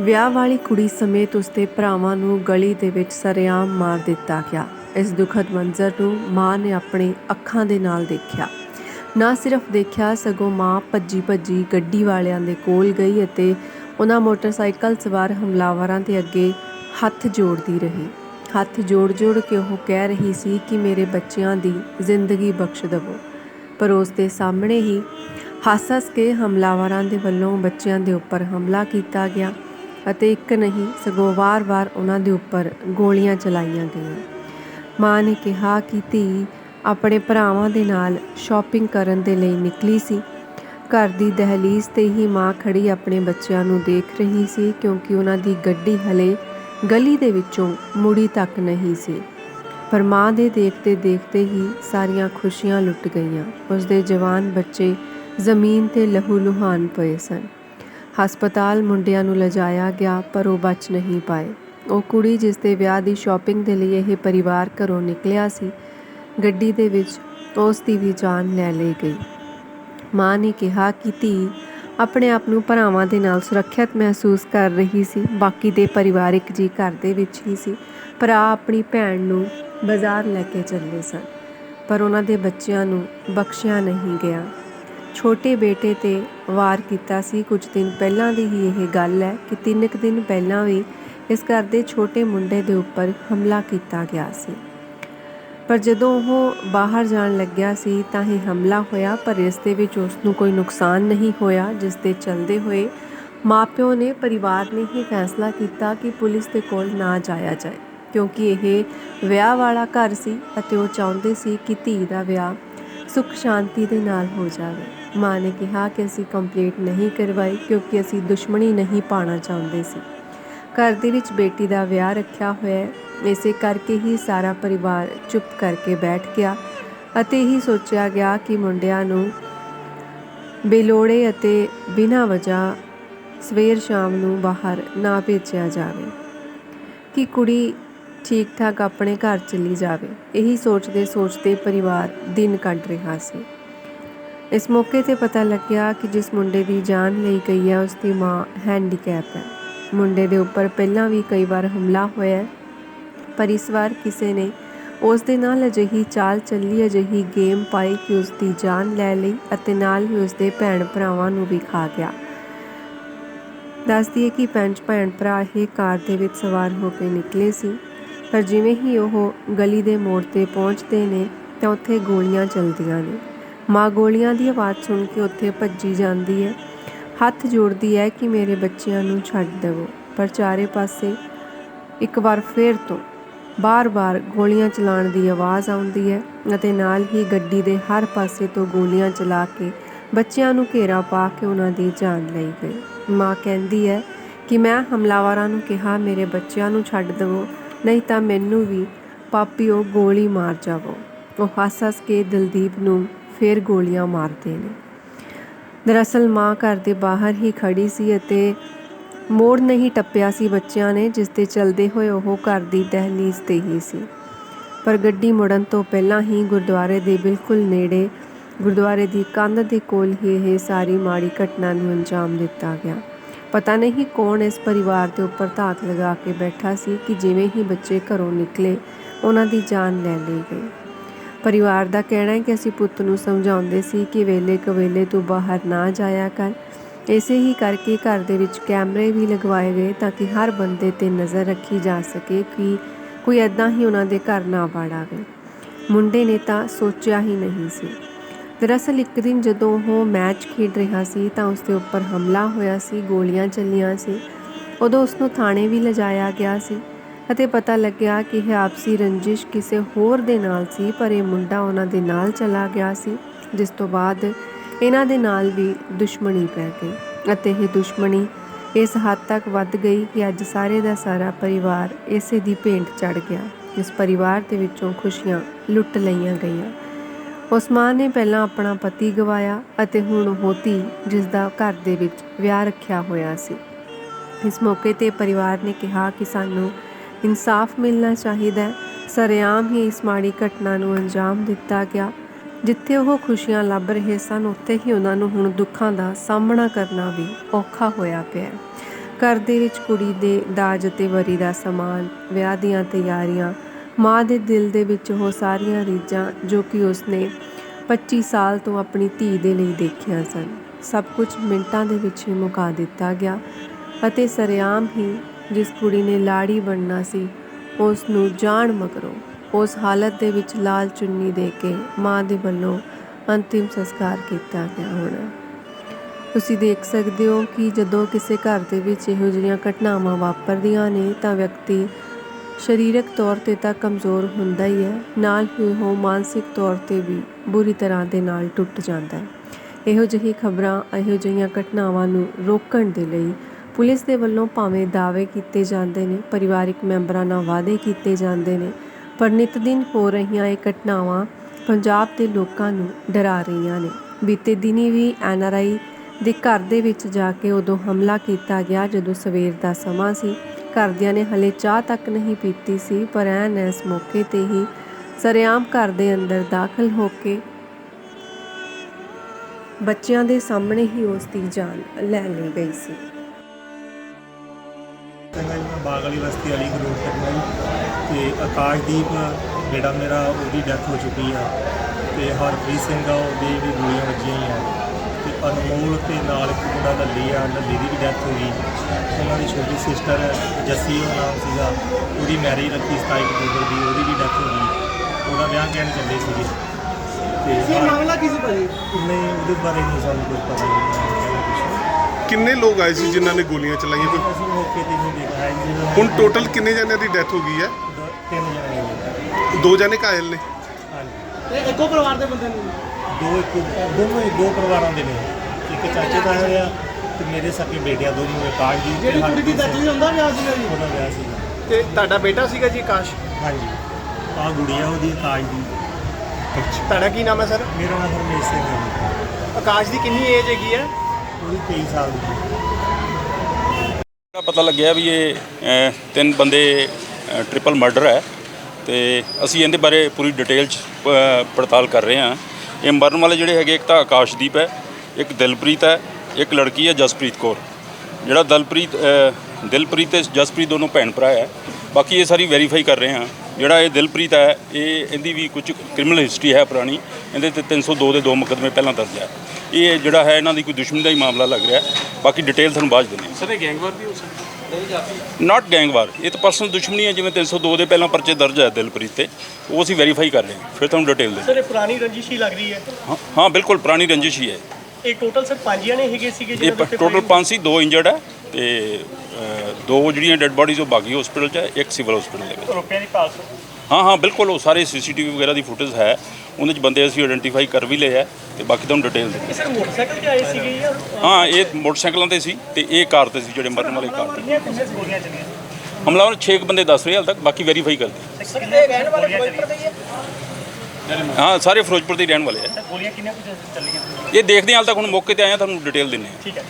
ਵਿਆਹ ਵਾਲੀ ਕੁੜੀ ਸਮੇਤ ਉਸਦੇ ਭਰਾਵਾਂ ਨੂੰ ਗਲੀ ਦੇ ਵਿੱਚ ਸਰੇਆਮ ਮਾਰ ਦਿੱਤਾ ਗਿਆ। ਇਸ ਦੁਖਦ ਮੰਜ਼ਰ ਨੂੰ ਮਾਂ ਨੇ ਆਪਣੇ ਅੱਖਾਂ ਦੇ ਨਾਲ ਦੇਖਿਆ। ਨਾ ਸਿਰਫ ਦੇਖਿਆ, ਸਗੋਂ ਮਾਂ ਭੱਜੀ ਭੱਜੀ ਗੱਡੀ ਵਾਲਿਆਂ ਦੇ ਕੋਲ ਗਈ ਅਤੇ ਉਹਨਾਂ ਮੋਟਰਸਾਈਕਲ ਸਵਾਰ ਹਮਲਾਵਰਾਂ ਦੇ ਅੱਗੇ ਹੱਥ ਜੋੜਦੀ ਰਹੀ। ਹੱਥ ਜੋੜ ਜੋੜ ਕੇ ਉਹ ਕਹਿ ਰਹੀ ਸੀ ਕਿ ਮੇਰੇ ਬੱਚਿਆਂ ਦੀ ਜ਼ਿੰਦਗੀ ਬਖਸ਼ ਦੇਵੋ। ਪਰ ਉਸ ਦੇ ਸਾਹਮਣੇ ਹੀ ਹੱਸ-ਹੱਸ ਕੇ ਹਮਲਾਵਰਾਂ ਦੇ ਵੱਲੋਂ ਬੱਚਿਆਂ ਦੇ ਉੱਪਰ ਹਮਲਾ ਕੀਤਾ ਗਿਆ। ਅਤੇ ਇੱਕ ਨਹੀਂ, ਸਗੋਂ ਵਾਰ-ਵਾਰ ਉਹਨਾਂ ਦੇ ਉੱਪਰ ਗੋਲੀਆਂ ਚਲਾਈਆਂ ਗਈਆਂ। ਮਾਂ ਨੇ ਕਿਹਾ ਕਿ ਧੀ ਆਪਣੇ ਭਰਾਵਾਂ ਦੇ ਨਾਲ ਸ਼ਾਪਿੰਗ ਕਰਨ ਦੇ ਲਈ ਨਿਕਲੀ ਸੀ। ਘਰ ਦੀ ਦਹਲੀਜ਼ ਤੇ ਹੀ ਮਾਂ ਖੜੀ ਆਪਣੇ ਬੱਚਿਆਂ ਨੂੰ ਦੇਖ ਰਹੀ ਸੀ, ਕਿਉਂਕਿ ਉਹਨਾਂ ਦੀ ਗੱਡੀ ਹਲੇ ਗਲੀ ਦੇ ਵਿੱਚੋਂ ਮੁੜੀ ਤੱਕ ਨਹੀਂ ਸੀ। ਪਰ ਮਾਂ ਦੇ ਦੇਖਦੇ ਦੇਖਦੇ ਹੀ ਸਾਰੀਆਂ ਖੁਸ਼ੀਆਂ ਲੁੱਟ ਗਈਆਂ। ਉਸ ਦੇ ਜਵਾਨ ਬੱਚੇ ਜ਼ਮੀਨ ਤੇ ਲਹੂ ਲੁਹਾਨ ਪਏ ਸਨ। ਹਸਪਤਾਲ ਮੁੰਡਿਆਂ ਨੂੰ ਲਿਜਾਇਆ ਗਿਆ, ਪਰ ਉਹ ਬਚ ਨਹੀਂ ਪਾਏ। ਉਹ ਕੁੜੀ ਜਿਸ ਦੇ ਵਿਆਹ ਦੀ ਸ਼ਾਪਿੰਗ ਦੇ ਲਈ ਇਹ ਪਰਿਵਾਰ ਘਰੋਂ ਨਿਕਲਿਆ ਸੀ, ਗੱਡੀ ਦੇ ਵਿੱਚ ਉਸ ਦੀ ਵੀ ਜਾਨ ਲੈ ਲਈ ਗਈ। ਮਾਂ ਨੇ ਕਿਹਾ ਕਿ ਧੀ ਆਪਣੇ ਆਪ ਨੂੰ ਭਰਾਵਾਂ ਦੇ ਨਾਲ ਸੁਰੱਖਿਅਤ ਮਹਿਸੂਸ ਕਰ ਰਹੀ ਸੀ, ਬਾਕੀ ਦੇ ਪਰਿਵਾਰਿਕ ਜੀ ਘਰ ਦੇ ਵਿੱਚ ਹੀ ਸੀ ਭਰਾ ਆਪਣੀ ਭੈਣ ਨੂੰ ਬਾਜ਼ਾਰ ਲੈ ਕੇ ਚੱਲੇ ਸਨ, ਪਰ ਉਹਨਾਂ ਦੇ ਬੱਚਿਆਂ ਨੂੰ ਬਖਸ਼ਿਆ ਨਹੀਂ ਗਿਆ। ਛੋਟੇ ਬੇਟੇ ਤੇ ਵਾਰ ਕੀਤਾ ਸੀ। ਕੁਝ ਦਿਨ ਪਹਿਲਾਂ ਦੀ ਹੀ ਇਹ ਗੱਲ ਹੈ ਕਿ ਤਿੰਨ ਕੁ ਦਿਨ ਪਹਿਲਾਂ ਵੀ ਇਸ ਘਰ ਦੇ ਛੋਟੇ ਮੁੰਡੇ ਦੇ ਉੱਪਰ ਹਮਲਾ ਕੀਤਾ ਗਿਆ ਸੀ। ਪਰ ਜਦੋਂ ਉਹ ਬਾਹਰ ਜਾਣ ਲੱਗਿਆ ਸੀ ਤਾਂ ਇਹ ਹਮਲਾ ਹੋਇਆ, ਪਰ ਇਸ ਦੇ ਵਿੱਚ ਉਸ ਨੂੰ ਕੋਈ ਨੁਕਸਾਨ ਨਹੀਂ ਹੋਇਆ, ਜਿਸ ਦੇ ਚਲਦੇ ਹੋਏ ਮਾਪਿਓ ਨੇ, ਪਰਿਵਾਰ ਨੇ ਹੀ ਫੈਸਲਾ ਕੀਤਾ ਕਿ ਪੁਲਿਸ ਦੇ ਕੋਲ ਨਾ ਜਾਇਆ ਜਾਏ। ਕਿਉਂਕਿ ਇਹ ਵਿਆਹ ਵਾਲਾ ਘਰ ਸੀ ਅਤੇ ਉਹ ਚਾਹੁੰਦੇ ਸੀ ਕਿ ਧੀ ਦਾ ਵਿਆਹ ਸੁਖ ਸ਼ਾਂਤੀ ਦੇ ਨਾਲ ਹੋ ਜਾਵੇ। ਮਾਂ ਨੇ ਕਿਹਾ ਕਿ ਅਸੀਂ ਕੰਪਲੀਟ ਨਹੀਂ ਕਰਵਾਈ ਕਿਉਂਕਿ ਅਸੀਂ ਦੁਸ਼ਮਣੀ ਨਹੀਂ ਪਾਣਾ ਚਾਹੁੰਦੇ ਸੀ। ਘਰ ਦੇ ਵਿੱਚ ਬੇਟੀ ਦਾ ਵਿਆਹ ਰੱਖਿਆ ਹੋਇਆ ਇਸੇ ਕਰਕੇ ਹੀ ਸਾਰਾ ਪਰਿਵਾਰ ਚੁੱਪ ਕਰਕੇ ਬੈਠ ਗਿਆ ਅਤੇ ਹੀ ਸੋਚਿਆ ਗਿਆ ਕਿ ਮੁੰਡਿਆਂ ਨੂੰ ਬੇਲੋੜੇ ਅਤੇ ਬਿਨਾਂ ਵਜ੍ਹਾ ਸਵੇਰ ਸ਼ਾਮ ਨੂੰ ਬਾਹਰ ਨਾ ਭੇਜਿਆ ਜਾਵੇ। ਕਿ ਕੁੜੀ ਠੀਕ ਠਾਕ ਆਪਣੇ ਘਰ ਚਲੀ ਜਾਵੇ। ਇਹੀ ਸੋਚਦੇ ਸੋਚਦੇ ਪਰਿਵਾਰ ਦਿਨ ਕੱਢ ਰਿਹਾ ਸੀ। ਇਸ ਮੌਕੇ ਤੇ ਪਤਾ ਲੱਗਿਆ ਕਿ ਜਿਸ ਮੁੰਡੇ ਦੀ ਜਾਨ ਲਈ ਗਈ ਹੈ, ਉਸ ਦੀ ਮਾਂ ਹੈਂਡੀਕੈਪ ਹੈ। ਮੁੰਡੇ ਦੇ ਉੱਪਰ ਪਹਿਲਾਂ ਵੀ ਕਈ ਵਾਰ ਹਮਲਾ ਹੋਇਆ ਪਰ ਇਸ ਵਾਰ ਕਿਸੇ ਨੇ ਉਸ ਦੇ ਨਾਲ ਅਜਿਹੀ ਚਾਲ ਚੱਲੀ, ਅਜਿਹੀ ਗੇਮ ਪਾਈ ਕਿ ਉਸ ਦੀ ਜਾਨ ਲੈ ਲਈ ਅਤੇ ਨਾਲ ਹੀ ਉਸ ਦੇ ਭੈਣ ਭਰਾਵਾਂ ਨੂੰ ਵੀ ਖਾ ਗਿਆ। ਦੱਸਦੀ ਹੈ ਕਿ ਪੰਜ ਭੈਣ ਭਰਾ ਇਹ ਕਾਰ ਦੇ ਵਿੱਚ ਸਵਾਰ ਹੋ ਕੇ ਨਿਕਲੇ ਸੀ। ਪਰ ਜਿਵੇਂ ਹੀ ਉਹ ਗਲੀ ਦੇ ਮੋੜ ਤੇ ਪਹੁੰਚਦੇ ਨੇ ਤਾਂ ਉੱਥੇ ਗੋਲੀਆਂ ਚੱਲਦੀਆਂ ਨੇ। ਮਾਂ ਗੋਲੀਆਂ ਦੀ ਆਵਾਜ਼ ਸੁਣ ਕੇ ਉੱਥੇ ਭੱਜੀ ਜਾਂਦੀ ਹੈ। ਹੱਥ ਜੋੜਦੀ ਹੈ ਕਿ ਮੇਰੇ ਬੱਚਿਆਂ ਨੂੰ ਛੱਡ ਦੇਵੋ। ਪਰ ਚਾਰੇ ਪਾਸੇ ਇੱਕ ਵਾਰ ਫੇਰ ਤੋਂ ਬਾਰ-ਬਾਰ ਗੋਲੀਆਂ ਚਲਾਉਣ ਦੀ ਆਵਾਜ਼ ਆਉਂਦੀ ਹੈ ਅਤੇ ਨਾਲ ਹੀ ਗੱਡੀ ਦੇ ਹਰ ਪਾਸੇ ਤੋਂ ਗੋਲੀਆਂ ਚਲਾ ਕੇ ਬੱਚਿਆਂ ਨੂੰ ਘੇਰਾ ਪਾ ਕੇ ਉਹਨਾਂ ਦੀ ਜਾਨ ਲਈ ਗਈ। ਮਾਂ ਕਹਿੰਦੀ ਹੈ ਕਿ ਮੈਂ ਹਮਲਾਵਰਾਂ ਨੂੰ ਕਿਹਾ, ਮੇਰੇ ਬੱਚਿਆਂ ਨੂੰ ਛੱਡ ਦੇਵੋ। ਨਹੀਂ ਤਾਂ ਮੈਨੂੰ ਵੀ ਪਾਪੀਓ ਗੋਲੀ ਮਾਰ ਜਾਵੋ। ਉਹ ਹੱਸ-ਹੱਸ ਕੇ ਦਲਦੀਪ ਨੂੰ ਫੇਰ ਗੋਲੀਆਂ ਮਾਰਦੇ ਨੇ। ਦਰਅਸਲ ਮਾਂ ਘਰ ਦੇ ਬਾਹਰ ਹੀ ਖੜੀ ਸੀ ਅਤੇ ਮੋੜ ਨਹੀਂ ਟੱਪਿਆ ਸੀ ਬੱਚਿਆਂ ਨੇ, ਜਿਸ ਤੇ ਚਲਦੇ ਹੋਏ ਉਹ ਘਰ ਦੀ ਦਹਲੀਜ਼ ਤੇ ਹੀ ਸੀ। ਪਰ ਗੱਡੀ ਮੁੜਨ ਤੋਂ ਪਹਿਲਾਂ ਹੀ ਗੁਰਦੁਆਰੇ ਦੇ ਬਿਲਕੁਲ ਨੇੜੇ, ਗੁਰਦੁਆਰੇ ਦੀ ਕੰਧ ਦੇ ਕੋਲ ਹੀ ਇਹ ਸਾਰੀ ਮਾੜੀ ਘਟਨਾ ਨੂੰ ਅੰਜਾਮ ਦਿੱਤਾ ਗਿਆ। ਪਤਾ ਨਹੀਂ ਕੌਣ ਇਸ ਪਰਿਵਾਰ ਦੇ ਉੱਪਰ ਧਾਕ ਲਗਾ ਕੇ ਬੈਠਾ ਸੀ ਕਿ ਜਿਵੇਂ ਹੀ ਬੱਚੇ ਘਰੋਂ ਨਿਕਲੇ, ਉਹਨਾਂ ਦੀ ਜਾਨ ਲੈ ਲਈ ਗਈ। ਪਰਿਵਾਰ ਦਾ ਕਹਿਣਾ ਹੈ ਕਿ ਅਸੀਂ ਪੁੱਤ ਨੂੰ ਸਮਝਾਉਂਦੇ ਸੀ ਕਿ ਵੇਲੇ ਕਵੇਲੇ ਤੂੰ ਬਾਹਰ ਨਾ ਜਾਇਆ ਕਰ। ਇਸੇ ਹੀ ਕਰਕੇ ਘਰ ਦੇ ਵਿੱਚ ਕੈਮਰੇ ਵੀ ਲਗਵਾਏ ਗਏ ਤਾਂ ਕਿ ਹਰ ਬੰਦੇ ਤੇ ਨਜ਼ਰ ਰੱਖੀ ਜਾ ਸਕੇ ਕਿ ਕੋਈ ਐਦਾਂ ਹੀ ਉਹਨਾਂ ਦੇ ਘਰ ਨਾ ਵੜ ਆਵੇ। ਮੁੰਡੇ ਨੇ ਤਾਂ ਸੋਚਿਆ ਹੀ ਨਹੀਂ ਸੀ। ਦਰਅਸਲ ਇੱਕ ਦਿਨ ਜਦੋਂ ਉਹ ਮੈਚ ਖੇਡ ਰਿਹਾ ਸੀ ਤਾਂ ਉਸ ਦੇ ਉੱਪਰ ਹਮਲਾ ਹੋਇਆ ਸੀ, ਗੋਲੀਆਂ ਚੱਲੀਆਂ ਸੀ। ਉਦੋਂ ਉਸ ਨੂੰ ਥਾਣੇ ਵੀ ਲਿਜਾਇਆ ਗਿਆ ਸੀ ਅਤੇ ਪਤਾ ਲੱਗਿਆ ਕਿ ਇਹ ਆਪਸੀ ਰੰਜਿਸ਼ ਕਿਸੇ ਹੋਰ ਦੇ ਨਾਲ ਸੀ, ਪਰ ਇਹ ਮੁੰਡਾ ਉਹਨਾਂ ਦੇ ਨਾਲ ਚਲਾ ਗਿਆ ਸੀ, ਜਿਸ ਤੋਂ ਬਾਅਦ ਇਹਨਾਂ ਦੇ ਨਾਲ ਵੀ ਦੁਸ਼ਮਣੀ ਪੈ ਗਈ ਅਤੇ ਇਹ ਦੁਸ਼ਮਣੀ ਇਸ ਹੱਦ ਤੱਕ ਵੱਧ ਗਈ ਕਿ ਅੱਜ ਸਾਰੇ ਦਾ ਸਾਰਾ ਪਰਿਵਾਰ ਇਸੇ ਦੀ ਭੇਂਟ ਚੜ ਗਿਆ ਇਸ ਪਰਿਵਾਰ ਦੇ ਵਿੱਚੋਂ ਖੁਸ਼ੀਆਂ ਲੁੱਟ ਲਈਆਂ ਗਈਆਂ। ਉਸਮਾਨ ਨੇ ਪਹਿਲਾਂ ਆਪਣਾ ਪਤੀ ਗਵਾਇਆ ਅਤੇ ਹੁਣ ਉਹ ਧੀ ਜਿਸ ਦਾ ਘਰ ਦੇ ਵਿੱਚ ਵਿਆਹ ਰੱਖਿਆ ਹੋਇਆ ਸੀ। ਇਸ ਮੌਕੇ ਤੇ ਪਰਿਵਾਰ ਨੇ ਕਿਹਾ ਕਿ ਸਾਨੂੰ ਇਨਸਾਫ ਮਿਲਣਾ ਚਾਹੀਦਾ ਹੈ। ਸਰੇਆਮ ਹੀ ਇਸ ਮਾੜੀ ਘਟਨਾ ਨੂੰ ਅੰਜਾਮ ਦਿੱਤਾ ਗਿਆ। ਜਿੱਥੇ ਉਹ ਖੁਸ਼ੀਆਂ ਲੱਭ ਰਹੇ ਸਨ, ਉੱਥੇ ਹੀ ਉਹਨਾਂ ਨੂੰ ਹੁਣ ਦੁੱਖਾਂ ਦਾ ਸਾਹਮਣਾ ਕਰਨਾ ਵੀ ਔਖਾ ਹੋਇਆ ਪਿਆ ਘਰ ਦੇ ਵਿੱਚ ਕੁੜੀ ਦੇ ਦਾਜ ਅਤੇ ਵਰੀ ਦਾ ਸਮਾਨ, ਵਿਆਹ ਦੀਆਂ ਤਿਆਰੀਆਂ ਮਾਂ ਦੇ ਦਿਲ ਦੇ ਵਿੱਚ ਉਹ ਸਾਰੀਆਂ ਰੀਝਾਂ ਜੋ ਕਿ ਉਸਨੇ 25 ਸਾਲ ਤੋਂ ਆਪਣੀ ਧੀ ਦੇ ਲਈ ਦੇਖੀਆਂ ਸਨ। ਸਭ ਕੁਝ ਮਿੰਟਾਂ ਦੇ ਵਿੱਚ ਹੀ ਮੁਕਾ ਦਿੱਤਾ ਗਿਆ ਅਤੇ ਸਰਿਆਮ ਹੀ ਜਿਸ ਕੁੜੀ ਨੇ ਲਾੜੀ ਬਣਨਾ ਸੀ ਉਸ ਨੂੰ ਜਾਣ ਮਗਰੋਂ ਉਸ ਹਾਲਤ ਦੇ ਵਿੱਚ ਲਾਲ ਚੁੰਨੀ ਦੇ ਕੇ ਮਾਂ ਦੇ ਵੱਲੋਂ ਅੰਤਿਮ ਸੰਸਕਾਰ ਕੀਤਾ ਗਿਆ ਹੋਣਾ। ਤੁਸੀਂ ਦੇਖ ਸਕਦੇ ਹੋ ਕਿ ਜਦੋਂ ਕਿਸੇ ਘਰ ਦੇ ਵਿੱਚ ਇਹੋ ਜਿਹੀਆਂ ਘਟਨਾਵਾਂ ਵਾਪਰਦੀਆਂ ਨੇ ਤਾਂ ਵਿਅਕਤੀ ਸਰੀਰਕ ਤੌਰ ਤੇ ਤਾਂ ਕਮਜ਼ੋਰ ਹੁੰਦਾ ਹੀ ਹੈ, ਨਾਲ ਹੀ ਉਹ ਮਾਨਸਿਕ ਤੌਰ ਤੇ ਵੀ ਬੁਰੀ ਤਰ੍ਹਾਂ ਦੇ ਨਾਲ ਟੁੱਟ ਜਾਂਦਾ ਹੈ। ਇਹੋ ਜਿਹੀ ਖਬਰਾਂ, ਇਹੋ ਜਿਹੀਆਂ ਘਟਨਾਵਾਂ ਨੂੰ ਰੋਕਣ ਦੇ ਲਈ ਪੁਲਿਸ ਦੇ ਵੱਲੋਂ ਭਾਵੇਂ ਦਾਅਵੇ ਕੀਤੇ ਜਾਂਦੇ ਨੇ, ਪਰਿਵਾਰਿਕ ਮੈਂਬਰਾਂ ਨਾਲ ਵਾਅਦੇ ਕੀਤੇ ਜਾਂਦੇ ਨੇ, ਪਰ ਨਿਤ ਦਿਨ ਹੋ ਰਹੀਆਂ ਇਹ ਘਟਨਾਵਾਂ ਪੰਜਾਬ ਦੇ ਲੋਕਾਂ ਨੂੰ ਡਰਾ ਰਹੀਆਂ ਨੇ। ਬੀਤੇ ਦਿਨੀ ਵੀ ਐਨਆਰਆਈ ਦੇ ਘਰ ਦੇ ਵਿੱਚ ਜਾ ਕੇ ਉਦੋਂ ਹਮਲਾ ਕੀਤਾ ਗਿਆ, ਜਦੋਂ ਸਵੇਰ ਦਾ ਸਮਾਂ ਸੀ ਘਰਦਿਆਂ ਨੇ ਹਲੇ ਚਾਹ ਤੱਕ ਨਹੀਂ ਪੀਤੀ ਸੀ, ਪਰ ਐਨ ਇਸ ਮੌਕੇ ਤੇ ਹੀ ਸਰਿਆਮ ਘਰ ਦੇ ਅੰਦਰ ਦਾਖਲ ਹੋ ਕੇ ਬੱਚਿਆਂ ਦੇ ਸਾਹਮਣੇ ਹੀ ਉਸ ਦੀ ਜਾਨ ਲੈ ਲਈ ਗਈ ਸੀ। ਬਾਗ ਵਾਲੀ ਬਸਤੀ ਵਾਲੀ ਰੋਡ ਕਰਨਾ ਜੀ ਤੇ ਆਕਾਸ਼ਦੀਪ ਜਿਹੜਾ ਮੇਰਾ ਉਹਦੀ ਡੈਥ ਹੋ ਚੁੱਕੀ ਆ ਤੇ ਹਰਪ੍ਰੀਤ ਸਿੰਘ ਆ, ਉਹਦੀ ਵੀ ਗੋਲੀਆਂ ਵੱਜੀਆਂ ਆ ਅਨਮੋਲ ਤੇ ਨਾਲ ਇੱਕ ਮੁੰਡਾ ਲੱਲੀ ਆ ਲੱਲੀ ਦੀ ਵੀ ਡੈਥ ਹੋ ਗਈ ਉਹਨਾਂ ਦੀ ਛੋਟੀ ਸਿਸਟਰ ਜੱਸੀ ਉਹ ਨਾਮ ਸੀਗਾ ਉਹਦੀ ਮੈਰਿਜ ਰੱਖੀ 27 ਅਕਤੂਬਰ ਦੀ ਉਹਦੀ ਵੀ ਡੈਥ ਹੋ ਗਈ ਉਹਦਾ ਵਿਆਹ ਕਹਿਣ ਚੱਲੇ ਸੀਗੇ। ਤੇ ਇਹ ਮਾਮਲਾ ਕੀ ਸੀ ਭਾਜੀ? ਨਹੀਂ ਉਹਦੇ ਬਾਰੇ ਨਹੀਂ ਸਾਨੂੰ ਕੁਝ ਪਤਾ ਨਹੀਂ ਕਿੰਨੇ ਲੋਕ ਆਏ ਸੀ ਜਿਨ੍ਹਾਂ ਨੇ ਗੋਲੀਆਂ ਚਲਾਈਆਂ? ਕੋਈ ਅਸੀਂ ਮੌਕੇ ਤੇ ਨਹੀਂ ਦੇਖਿਆ ਹੈ ਜਿਹਨਾਂ ਹੁਣ ਟੋਟਲ ਕਿੰਨੇ ਜਣਿਆਂ ਦੀ ਡੈਥ ਹੋ ਗਈ ਹੈ? ਤਿੰਨ ਜਣੇ ਹੋਏ। ਦੋ ਜਣੇ ਘਾਇਲ ਨੇ। ਹਾਂਜੀ। ਇਹ ਇੱਕੋ ਪਰਿਵਾਰ ਦੇ ਬੰਦੇ ਨੇ? ਦੋ ਇੱਕ ਦੋਨੋਂ ਹੀ ਦੋ ਪਰਿਵਾਰਾਂ ਦੇ ਨੇ। ਇੱਕ ਚਾਚੇ ਦਾ ਹੈ ਤੇ ਮੇਰੇ ਸਕੇ ਬੇਟਿਆਂ ਦੋਨੋਂ ਦੀ ਤੇ ਜਿਹੜੀ ਕੁੜੀ ਦੀ। ਹੋਈ ਹੁੰਦਾ ਵਿਆਹ ਸੀਗਾ ਜੀ? ਉਹਦਾ ਵਿਆਹ ਸੀਗਾ। ਤੇ ਤੁਹਾਡਾ ਬੇਟਾ ਸੀਗਾ ਜੀ ਆਕਾਸ਼ ਹਾਂਜੀ। ਆ ਗੁੜੀਆ ਉਹਦੀ ਆਕਾਸ਼ ਦੀ ਤੁਹਾਡਾ ਕੀ ਨਾਮ ਹੈ ਸਰ? ਮੇਰਾ ਨਾਮ ਹਰਮੇਸ਼ ਸਿੰਘ ਹੈ ਜੀ। ਆਕਾਸ਼ ਦੀ ਕਿੰਨੀ ਏਜ ਹੈਗੀ ਹੈ? ਉਹਦੀ 23 ਸਾਲ ਦੀ ਦਾ ਪਤਾ ਲੱਗਿਆ ਵੀ ਇਹ ਤਿੰਨ ਬੰਦੇ ਟ੍ਰਿਪਲ ਮਰਡਰ ਹੈ। ਤੇ ਅਸੀਂ ਇਹਦੇ ਬਾਰੇ ਪੂਰੀ ਡਿਟੇਲ ਚ ਪੜਤਾਲ ਕਰ ਰਹੇ ਹਾਂ। ਇਹ ਮਰਨ ਵਾਲੇ ਜਿਹੜੇ ਹੈਗੇ, ਇੱਕ ਤਾਂ ਆਕਾਸ਼ਦੀਪ ਹੈ, ਇੱਕ ਦਿਲਪ੍ਰੀਤ ਹੈ, ਇੱਕ ਲੜਕੀ ਹੈ ਜਸਪ੍ਰੀਤ ਕੌਰ। ਜਿਹੜਾ ਦਿਲਪ੍ਰੀਤ ਦਿਲਪ੍ਰੀਤ ਤੇ ਜਸਪ੍ਰੀਤ ਦੋਨੋਂ ਭੈਣ ਭਰਾ ਹੈ। ਬਾਕੀ ਇਹ ਸਾਰੀ ਵੈਰੀਫਾਈ ਕਰ ਰਹੇ ਹਾਂ। ਜਿਹੜਾ ਇਹ ਦਿਲਪ੍ਰੀਤ ਹੈ, ਇਹ ਇਹਦੀ ਵੀ ਕੁਝ ਕ੍ਰਿਮੀਨਲ ਹਿਸਟਰੀ ਹੈ ਪੁਰਾਣੀ। ਇਹਦੇ ਤੇ 302 ਦੇ ਦੋ ਮੁਕੱਦਮੇ ਪਹਿਲਾਂ ਦਰਜ ਹੈ। ਇਹ ਜਿਹੜਾ ਹੈ, ਇਹਨਾਂ ਦੀ ਕੋਈ ਦੁਸ਼ਮਣੀ ਦਾ ਹੀ ਮਾਮਲਾ ਲੱਗ ਰਿਹਾ ਬਾਕੀ ਡਿਟੇਲ ਤੁਹਾਨੂੰ ਬਾਅਦ ਦਿੰਦੇ ਹਾਂ। ਸਰ, ਇਹ ਗੈਂਗਵਾਰ ਵੀ ਹੋ ਸਕਦਾ। ਨਾਟ ਗੈਂਗਵਾਰ ਇਹ ਤਾਂ ਪਰਸਨਲ ਦੁਸ਼ਮਣੀ ਹੈ ਜਿਵੇਂ 302 ਦੇ ਪਹਿਲਾਂ ਪਰਚੇ ਦਰਜ ਹੈ ਦਿਲਪ੍ਰੀਤ ਤੇ। ਉਹ ਅਸੀਂ ਵੈਰੀਫਾਈ ਕਰ ਰਹੇ ਹਾਂ। ਫਿਰ ਤੁਹਾਨੂੰ ਡਿਟੇਲ ਦੇ ਸਰ ਇਹ ਪੁਰਾਣੀ ਰੰਜਿਸ਼ ਹੀ ਲੱਗ ਰਹੀ ਹੈ। ਹਾਂ ਹਾਂ ਬਿਲਕੁਲ ਪੁਰਾਣੀ ਰੰਜਿਸ਼ ਹੀ ਹੈ। ਇਹ ਟੋਟਲ ਸਰ ਪੰਜ ਜਣੇ ਹੈਗੇ ਸੀਗੇ ਇਹ ਟੋਟਲ 5 ਸੀ ਦੋ ਇੰਜਰਡ ਹੈ ਤੇ ਅ, ਦੋ ਜਿਹੜੀਆਂ ਡੈੱਡ ਬਾਡੀਜ਼ ਉਹ ਬਾਗੀ ਹਸਪੀਟਲ 'ਚ ਹੈ ਇੱਕ ਸਿਵਲ ਹਸਪੀਟਲ ਦੇ ਵਿੱਚ। ਰੁਪਏ ਦੀ ਪਾਸ ਹਾਂ ਹਾਂ ਬਿਲਕੁਲ ਉਹ ਸਾਰੇ ਸੀਸੀਟੀਵੀ ਵਗੈਰਾ ਦੀ ਫੁਟੇਜ ਹੈ। ਉਹਦੇ 'ਚ ਬੰਦੇ ਅਸੀਂ ਆਇਡੈਂਟੀਫਾਈ ਕਰ ਵੀ ਲਏ ਹੈ ਤੇ ਬਾਕੀ ਤੁਹਾਨੂੰ ਡਿਟੇਲ ਦੇ ਇਹ ਸਰ ਮੋਟਰਸਾਈਕਲ ਤੇ ਆਏ ਸੀਗੇ ਜਾਂ ਹਾਂ ਇਹ ਮੋਟਰਸਾਈਕਲਾਂ ਤੇ ਸੀ ਤੇ ਇਹ ਕਾਰ ਤੇ ਸੀ ਜਿਹੜੇ ਮਰਨ ਵਾਲੇ ਕਾਰ ਤੇ। ਚੱਲੀਆਂ? ਹਮਲਾਵਰ 6 ਬੰਦੇ ਦੱਸ ਰਹੇ ਹਾਲ ਤੱਕ ਬਾਕੀ ਵੈਰੀਫਾਈ ਕਰਦੇ ਸਰ ਰਹਿਣ ਵਾਲੇ ਫਿਰੋਜ਼ਪੁਰ ਦੇ ਹੀ ਹੈ ਸਾਰੇ ਫਿਰੋਜ਼ਪੁਰ ਦੇ ਰਹਿਣ ਵਾਲੇ ਆ। ਗੋਲੀਆਂ ਕਿੰਨੀਆਂ ਕੁ ਚੱਲੀਆਂ? ਇਹ ਦੇਖਦੇ ਹਾਂ ਹਾਲ ਤੱਕ ਹੁਣ ਮੌਕੇ ਤੇ ਆਏ ਹਾਂ ਤੁਹਾਨੂੰ ਡਿਟੇਲ ਦਿੰਨੇ ਠੀਕ ਹੈ।